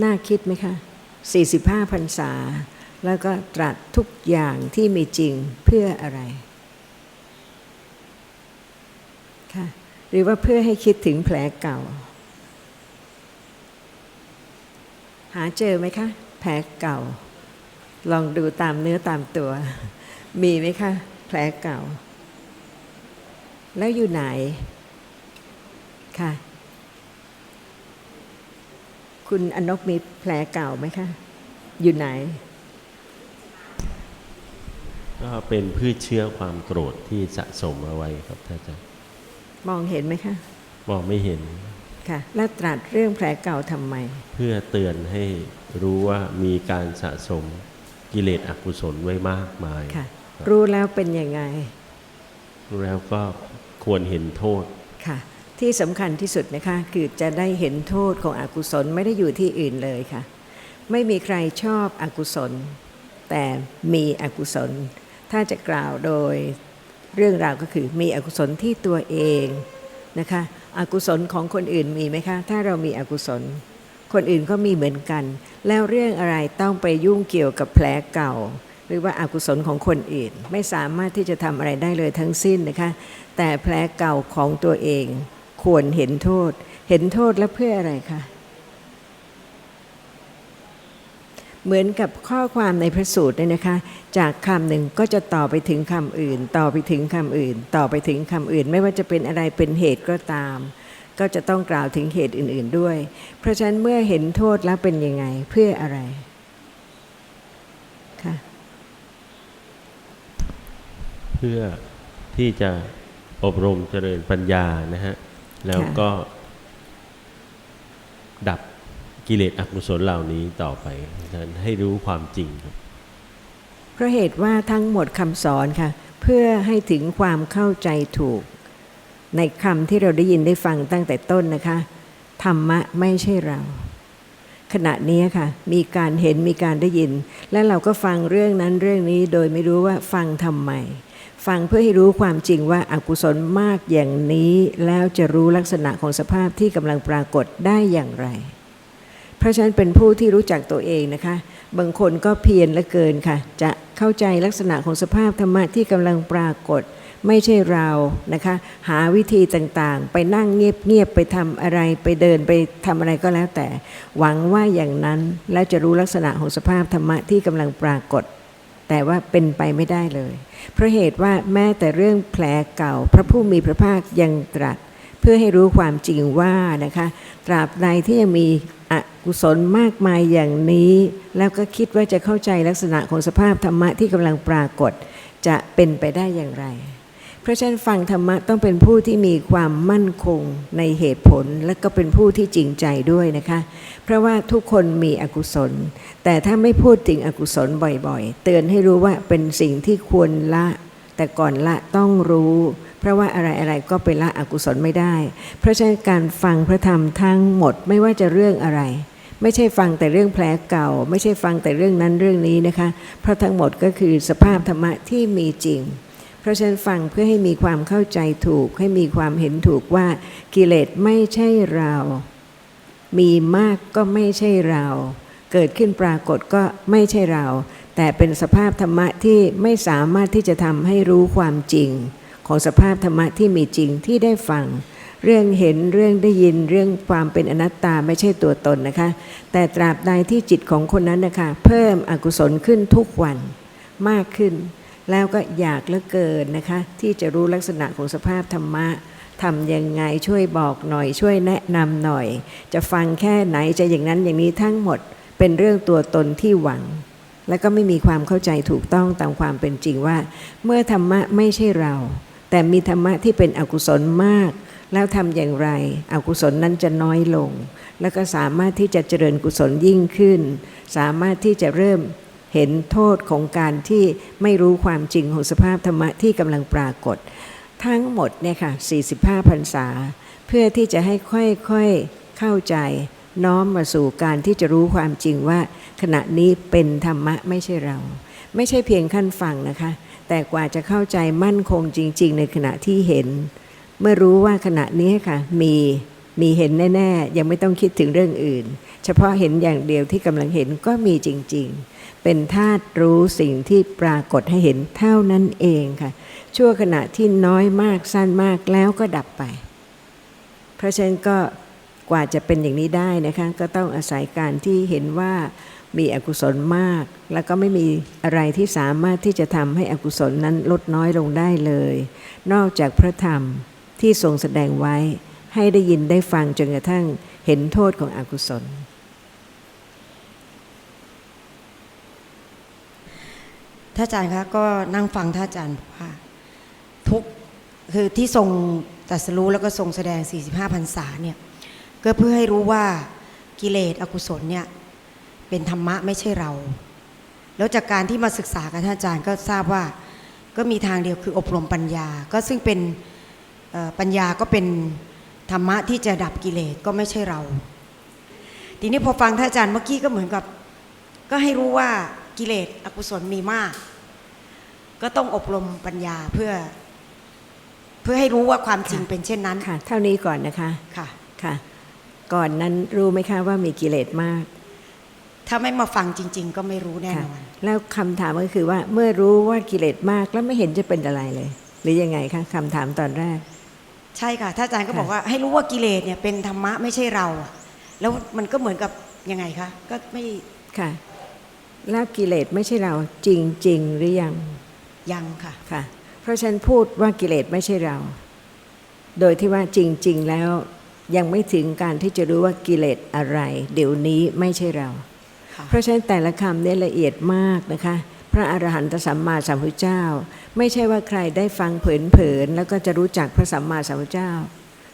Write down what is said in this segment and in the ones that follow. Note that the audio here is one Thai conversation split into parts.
น่าคิดไหมคะ 45พรรษา แล้วก็ตรัสทุกอย่างที่มีจริงเพื่ออะไรค่ะหรือว่าเพื่อให้คิดถึงแผลเก่า หาเจอไหมคะ แผลเก่า ลองดูตามเนื้อตามตัว มีไหมคะ แผลเก่า แล้วอยู่ไหนค่ะ คุณอนกมีแผลเก่าไหมคะ อยู่ไหน ก็เป็นพืชเชื้อความโกรธที่สะสมเอาไว้ครับท่านอาจารย์มองเห็นไหมคะมองไม่เห็นค่ะ แล้วตรัสเรื่องแผลเก่าทำไม เพื่อเตือนให้รู้ว่ามีการสะสมกิเลสอกุศลไว้มากมายค่ะ รู้แล้วเป็นยังไง รู้แล้วก็ควรเห็นโทษค่ะ ที่สำคัญที่สุดนะคะคือจะได้เห็นโทษของอกุศลไม่ได้อยู่ที่อื่นเลยค่ะ ไม่มีใครชอบอกุศล แต่มีอกุศล ถ้าจะกล่าวโดยเรื่องราวก็คือมีอกุศลที่ตัวเองนะคะอกุศลของคนอื่นมีไหมคะ ถ้าเรามีอกุศล คนอื่นก็มีเหมือนกัน แล้วเรื่องอะไรต้องไปยุ่งเกี่ยวกับแผลเก่า หรือว่าอากุศลของคนอื่น ไม่สามารถที่จะทำอะไรได้เลยทั้งสิ้นนะคะ แต่แผลเก่าของตัวเอง ควรเห็นโทษ เห็นโทษแล้วเพื่ออะไรคะเหมือนกับข้อความในพระสูตรเนี่ยนะคะ จากคำหนึ่งก็จะต่อไปถึงคำอื่น ต่อไปถึงคำอื่น ต่อไปถึงคำอื่น ไม่ว่าจะเป็นอะไรเป็นเหตุก็ตาม ก็จะต้องกล่าวถึงเหตุอื่น ๆด้วย เพราะฉะนั้นเมื่อเห็นโทษแล้วเป็นยังไงเพื่ออะไรค่ะเพื่อที่จะอบรมเจริญปัญญานะฮะ แล้วก็ ดับกิเลสอกุศลเหล่านี้ต่อไปฉะนั้นให้รู้ความจริงครับเพราะเหตุว่าทั้งหมดคำสอนค่ะ เพื่อให้ถึงความเข้าใจถูก ในคำที่เราได้ยินได้ฟังตั้งแต่ต้นนะคะ ธรรมะไม่ใช่เรา ขณะนี้ค่ะ มีการเห็นมีการได้ยิน และเราก็ฟังเรื่องนั้นเรื่องนี้โดยไม่รู้ว่าฟังทำไม ฟังเพื่อให้รู้ความจริงว่าอากุศลมากอย่างนี้แล้วจะรู้ลักษณะของสภาพที่กำลังปรากฏได้อย่างไร เพราะฉะนั้นเป็นผู้ที่รู้จักตัวเองนะคะ บางคนก็เพียรเหละเกินค่ะ จะเข้าใจลักษณะของสภาพธรรมะที่กำลังปรากฏ ไม่ใช่เรานะคะ หาวิธีต่างๆ ไปนั่งเงียบๆไปทำอะไรไปเดินไปทำอะไรก็แล้วแต่ หวังว่าอย่างนั้นแล้วจะรู้ลักษณะของสภาพธรรมะที่กำลังปรากฏ แต่ว่าเป็นไปไม่ได้เลย เพราะเหตุว่าแม้แต่เรื่องแผลเก่า พระผู้มีพระภาคยังตรัส เพื่อให้รู้ความจริงว่านะคะตราบใดที่ยังมีอกุศลมากมายอย่างนี้ แล้วก็คิดว่าจะเข้าใจลักษณะของสภาพธรรมะที่กำลังปรากฏ จะเป็นไปได้อย่างไร เพราะฉะนั้นฟังธรรมะต้องเป็นผู้ที่มีความมั่นคงในเหตุผล และก็เป็นผู้ที่จริงใจด้วยนะคะ เพราะว่าทุกคนมีอกุศล แต่ถ้าไม่พูดถึงอกุศลบ่อยๆ เตือนให้รู้ว่าเป็นสิ่งที่ควรละ แต่ก่อนละต้องรู้ เพราะว่าอะไรๆก็ไปละอกุศลไม่ได้ เพราะฉะนั้นการฟังพระธรรมทั้งหมดไม่ว่าจะเรื่องอะไรไม่ใช่ฟังแต่เรื่องแผลเก่า ไม่ใช่ฟังแต่เรื่องนั้นเรื่องนี้นะคะ เพราะทั้งหมดก็คือสภาพธรรมะที่มีจริง เพราะฉะนั้นฟังเพื่อให้มีความเข้าใจถูก ให้มีความเห็นถูกว่ากิเลสไม่ใช่เรา มีมากก็ไม่ใช่เรา เกิดขึ้นปรากฏก็ไม่ใช่เรา แต่เป็นสภาพธรรมะที่ไม่สามารถที่จะทำให้รู้ความจริง ของสภาพธรรมะที่มีจริงที่ได้ฟังเรื่องเห็นเรื่องได้ยินเรื่องความเป็นอนัตตาไม่ใช่ตัวตนนะคะ แต่ตราบใดที่จิตของคนนั้นนะคะ เพิ่มอกุศลขึ้นทุกวันมากขึ้น แล้วก็อยากเหลือเกินนะคะ ที่จะรู้ลักษณะของสภาพธรรมะทำยังไงช่วยบอกหน่อย ช่วยแนะนำหน่อย จะฟังแค่ไหนจะอย่างนั้นอย่างนี้ทั้งหมดเป็นเรื่องตัวตนที่หวัง และก็ไม่มีความเข้าใจถูกต้องตามความเป็นจริงว่า เมื่อธรรมะไม่ใช่เรา แต่มีธรรมะที่เป็นอกุศลมาก แล้วทำอย่างไร อกุศลนั้นจะน้อยลง แล้วก็สามารถที่จะเจริญกุศลยิ่งขึ้น สามารถที่จะเริ่ม เห็นโทษของการที่ไม่รู้ความจริงของสภาพธรรมะที่กำลังปรากฏ ทั้งหมดเนี่ยค่ะ 45พรรษา เพื่อที่จะให้ค่อยๆเข้าใจ น้อมมาสู่การที่จะรู้ความจริงว่า ขณะนี้เป็นธรรมะไม่ใช่เรา ไม่ใช่เพียงขั้นฟังนะคะ แต่กว่าจะเข้าใจมั่นคงจริง ๆ ในขณะที่เห็น เมื่อรู้ว่าขณะนี้ค่ะมีมีเห็นแน่ ๆ ยังไม่ต้องคิดถึงเรื่องอื่น เฉพาะเห็นอย่างเดียวที่กำลังเห็นก็มีจริง ๆ เป็นธาตุรู้สิ่งที่ปรากฏให้เห็นเท่านั้นเองค่ะ ชั่วขณะที่น้อยมากสั้นมากแล้วก็ดับไป เพราะฉะนั้นก็กว่าจะเป็นอย่างนี้ได้นะคะก็ต้องอาศัยการที่เห็นว่ามีอกุศลมาก แล้วก็ไม่มีอะไรที่สามารถที่จะทำให้อกุศลนั้นลดน้อยลงได้เลย นอกจากพระธรรมที่ทรงแสดงไว้ให้ได้ยินได้ฟังจนกระทั่งเห็นโทษของอกุศล ท่านอาจารย์คะก็นั่งฟังท่านอาจารย์ว่าทุกคือที่ทรงตรัสรู้แล้วก็ทรงแสดง 45พรรษาเนี่ยก็เพื่อให้รู้ว่ากิเลสอกุศลเนี่ยเป็นธรรมะไม่ใช่เรา แล้วจากการที่มาศึกษากับท่านอาจารย์ก็ทราบว่าก็มีทางเดียวคืออบรมปัญญา ก็ซึ่งเป็นปัญญาก็เป็นธรรมะที่จะดับกิเลสก็ไม่ใช่เรา ทีนี้พอฟังท่านอาจารย์เมื่อกี้ก็เหมือนกับ ก็ให้รู้ว่า กิเลสอกุศลมีมาก ก็ต้องอบรมปัญญาเพื่อ เพื่อให้รู้ว่าความจริงค่ะเป็นเช่นนั้นค่ะ เท่านี้ก่อนนะคะค่ะค่ะ ก่อนนั้นรู้ไหมคะว่ามีกิเลสมาก ถ้าไม่มาฟังจริง ๆ ก็ไม่รู้แน่ค่ะนอนแล้วคำถามก็คือว่าเมื่อรู้ว่ากิเลสมากแล้วไม่เห็นจะเป็นอะไรเลย หรือยังไงคะคำถามตอนแรก ใช่ค่ะท่านอาจารย์ก็ค่ะบอกว่าให้รู้ว่ากิเลสเนี่ยเป็นธรรมะไม่ใช่เราอะแล้วมันก็เหมือนกับยังไงคะก็ไม่ค่ะ แล้วกิเลสไม่ใช่เราจริงๆหรือยังยังค่ะค่ะ เพราะฉะนันพูดว่ากิเลสไม่ใช่เรา โดยที่ว่าจริง ๆ แล้วยังไม่ถึงการที่จะรู้ว่ากิเลสอะไร เดี๋ยวนี้ไม่ใช่เราค่ะเพราะฉะนั้นแต่ละคำเนี่ยละเอียดมากนะคะ พระอรหันตสัมมาสัมพุทธเจ้า ไม่ใช่ว่าใครได้ฟังเผินๆแล้วก็จะรู้จักพระสัมมาสัมพุทธเจ้า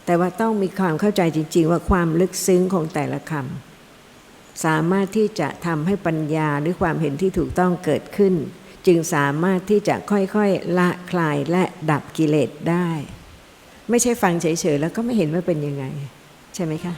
แต่ว่าต้องมีความเข้าใจจริง ๆ ว่าความลึกซึ้งของแต่ละคำ สามารถที่จะทำให้ปัญญาหรือความเห็นที่ถูกต้องเกิดขึ้น จึงสามารถที่จะค่อยๆละคลายและดับกิเลสได้ ไม่ใช่ฟังเฉยๆแล้วก็ไม่เห็นว่าเป็นยังไง ใช่ไหมคะ